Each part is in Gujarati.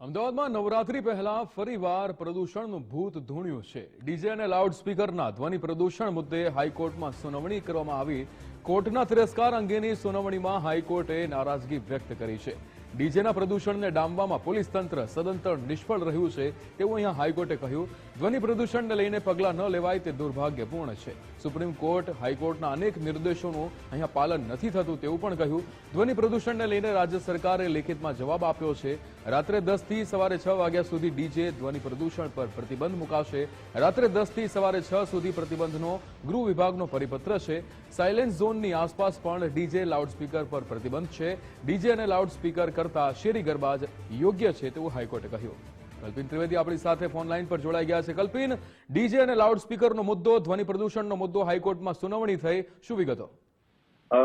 અમદાવાદમાં નવરાત્રી પહેલા ફરીવાર પ્રદૂષણનું ભૂત ધૂણ્યું છે. ડીજે અને લાઉડ સ્પીકરના ધ્વનિ પ્રદૂષણ મુદ્દે હાઈકોર્ટમાં સુનાવણી કરવામાં આવી. કોર્ટના તિરસ્કાર અંગેની સુનાવણીમાં હાઈકોર્ટે નારાજગી વ્યક્ત કરી છે. ડીજેના પ્રદૂષણને ડામવામાં પોલીસ તંત્ર સદંતર નિષ્ફળ રહ્યું છે તેવું અહીંયા હાઈકોર્ટે કહ્યું. ધ્વનિ પ્રદૂષણને લઈને પગલાં ન લેવાય તે દુર્ભાગ્યપૂર્ણ છે. સુપ્રીમ કોર્ટ, હાઈકોર્ટના અનેક નિર્દેશોનું અહીંયા પાલન નથી થતું તેવું પણ કહ્યું. ધ્વનિ પ્રદૂષણને લઈને રાજ્ય સરકારે લેખિતમાં જવાબ આપ્યો છે. રાત્રે દસથી સવારે છ વાગ્યા સુધી ડીજે ધ્વનિ પ્રદૂષણ પર પ્રતિબંધ મુકાશે. રાત્રે દસથી સવારે છ સુધી પ્રતિબંધનો ગૃહ વિભાગનો પરિપત્ર છે. સાયલેન્સ ઝોનની આસપાસ પણ ડીજે લાઉડસ્પીકર પર પ્રતિબંધ છે. ડીજે અને લાઉડસ્પીકર કરતા શેરી ગરબા જ યોગ્ય છે તેવું હાઈકોર્ટે કહ્યું. કલ્પિન ત્રિવેદી આપણી સાથે ફોન લાઈન પર જોડાઈ ગયા છે. કલ્પિન, ડીજે અને લાઉડસ્પીકરનો મુદ્દો, ધ્વનિ પ્રદૂષણનો મુદ્દો હાઈકોર્ટમાં સુનાવણી થઈ. શું વિગતો?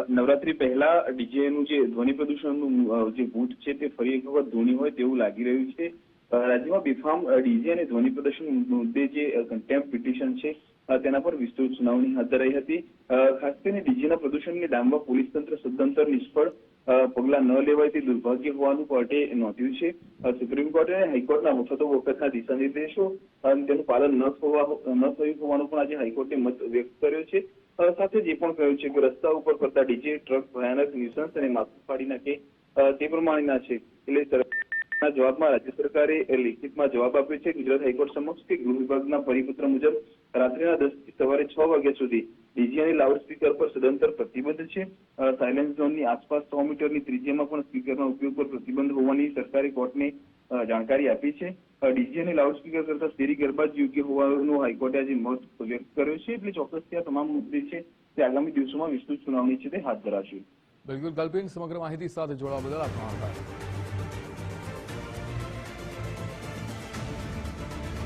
નવરાત્રી પહેલા ડીજે નું જે ધ્વનિ પ્રદૂષણનું જે ભૂત છે તે ફરી એક વખત ધૂણી હોય તેવું લાગી રહ્યું છે. રાજ્યમાં બેફામ ડીજે અને ધ્વનિ પ્રદૂષણ મુદ્દે જે કન્ટેમ્પ પિટિશન છે તેના પર વિસ્તૃત સુનાવણી હાથ ધરાઈ હતી. ખાસ કરીને ડીજીના પ્રદૂષણને ડામવા પોલીસ તંત્ર સદંતર નિષ્ફળ પગલાં ન લેવાય તે દુર્ભાગ્ય હોવાનું કોર્ટે નોંધ્યું છે. સુપ્રીમ કોર્ટે અને હાઈકોર્ટના વખતો વખતના દિશા અને તેનું પાલન ન થવા ન થયું હોવાનું પણ આજે હાઈકોર્ટે મત વ્યક્ત કર્યો છે. સાથે જે પણ કહ્યું છે કે રસ્તા ઉપર ફરતા ડીજે, ટ્રક, ભયાનક ન્યુસન્સ અને માથું ફાડી નાખે તે પ્રમાણેના છે. એટલે સરકારના જવાબમાં રાજ્ય સરકારે લેખિતમાં જવાબ આપ્યો છે ગુજરાત હાઈકોર્ટ સમક્ષ કે ગૃહ વિભાગના પરિપત્ર મુજબ રાત્રિના દસથી સવારે છ વાગ્યા સુધી ડીજી અને લાઉડ પર સદંતર પ્રતિબંધ છે. સાયલેન્સ ઝોનની આસપાસ સો મીટરની ત્રિજ્યામાં પણ સ્પીકરના ઉપયોગ પર પ્રતિબંધ હોવાની સરકારે કોર્ટને જાણકારી આપી છે. ડીજે અને લાઉડ સ્પીકર કરતા શેરી ગરબા જ યોગ્ય હોવાનો હાઈકોર્ટે આજે મત વ્યક્ત કર્યો છે એટલે ચોક્કસથી આ તમામ મુદ્દે છે તે આગામી દિવસોમાં વિસ્તૃત સુનાવણી છે તે હાથ ધરાશે. બિલકુલ, કલ્પિન, સમગ્ર માહિતી સાથે જોડાવા બદલ આભાર.